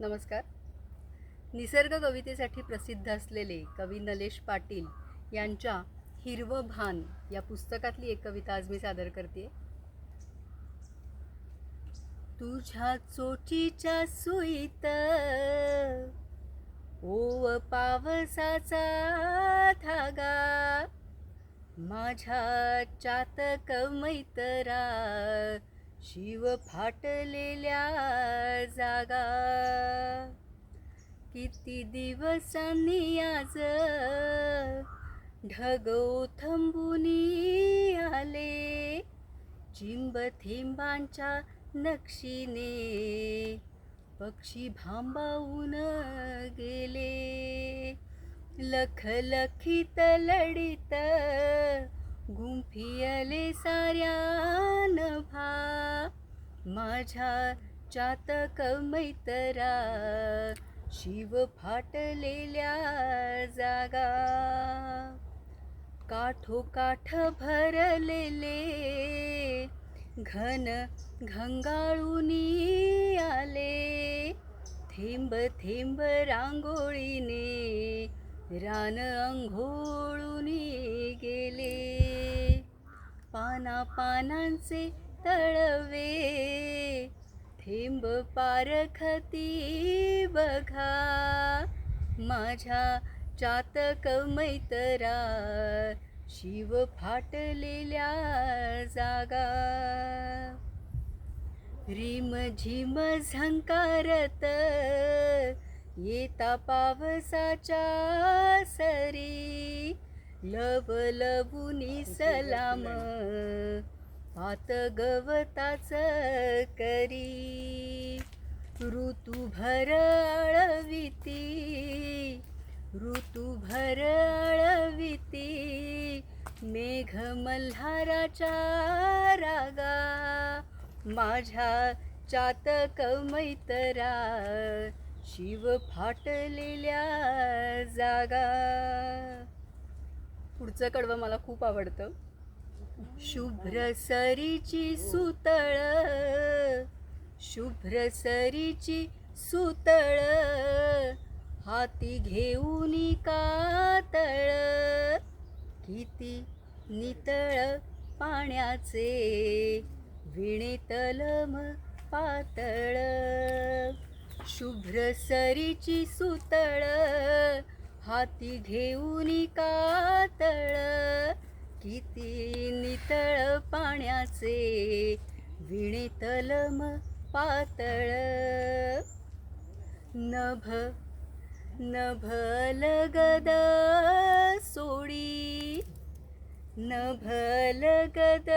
नमस्कार. निसर्ग कवितेसाठी प्रसिद्ध असलेले कवी नलेश पाटील यांच्या हिरवं भान या पुस्तकातली एक कविता आज मी सादर करते तुझ्या चोचीच्या सुईत ओव पावसाचा धागा माझ्या चातक मैतरा शिव फाटलेल्या जागा. किती दिवसांनी आज ढग थंबुनी आले. चिंब थेंबांच्या नक्षीने पक्षी भांबावून गेले. लख लखित लढित गुंफियले साऱ्या नभा माझ्या चातक मैतरा शिव फाटलेल्या जागा. काठोकाठ भरलेले घन घंगाळूनी आले थेंब थेंब रांगोळीने रान अंघोळ पाना पानांचे तळवे. थेंब पारखती बघा. माझ्या चातक मैतरा शिव फाटलेल्या जागा. रिम झिम झंकारत येता पावसाच्या सरी. लव लवुनी सलाम. पात गवताच करी. ऋतू भर आळविती. ऋतू भर आळविती. मेघ मल्हाराच्या रागा. माझ्या चातक मैतरा. शिव फाटलेल्या जागा. पुढचं कडवं मला खूप आवडतं. शुभ्र सरीची सुतळ शुभ्र सरीची सुतळ हाती घेऊन कातळ किती नितळ पाण्याचे विणितलम पातळ. शुभ्र सरीची सुतळ हाती घेऊन कातळ किती नितळ पाण्याचे विणे तलम पातळ. नभ नभ लगद सोडी नभ लगद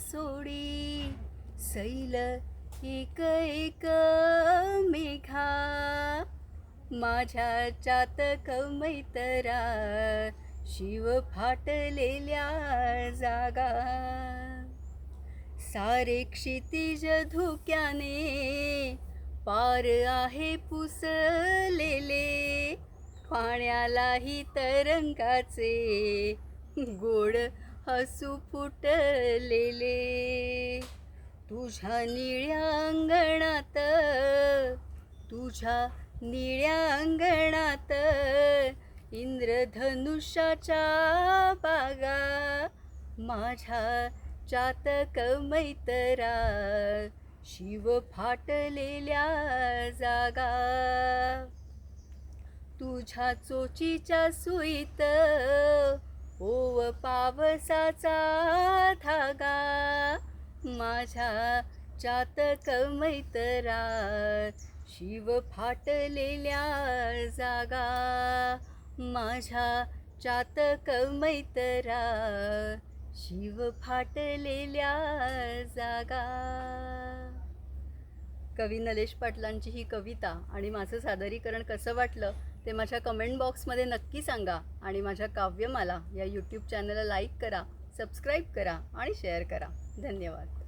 सोडी सैल एक एक मेघा. माझ्या चातक मैतरा शिव फाटलेल्या जागा. सारे क्षितिज धुक्याने पार आहे पुसलेले पाण्यालाही तरंगाचे गोड हसू फुटलेले. तुझ्या निळ्या अंगणात तुझ्या निळ्या अंगणात इंद्रधनुष्याच्या बागा माझ्या चातक मैतरा शिव फाटलेल्या जागा. तुझ्या चोचीच्या सुईत ओव पावसाचा धागा माझ्या चातक मैतरा शिव फाटलेल्या जागा माझ्या चातक मैतरा शिव फाटलेल्या जागा. कवी नलेश पाटलांची ही कविता आणि माझं सादरीकरण कसं वाटलं ते माझ्या कमेंट बॉक्समध्ये नक्की सांगा आणि माझ्या काव्यमाला या यूट्यूब चॅनलला लाईक करा सबस्क्राईब करा आणि शेअर करा. धन्यवाद.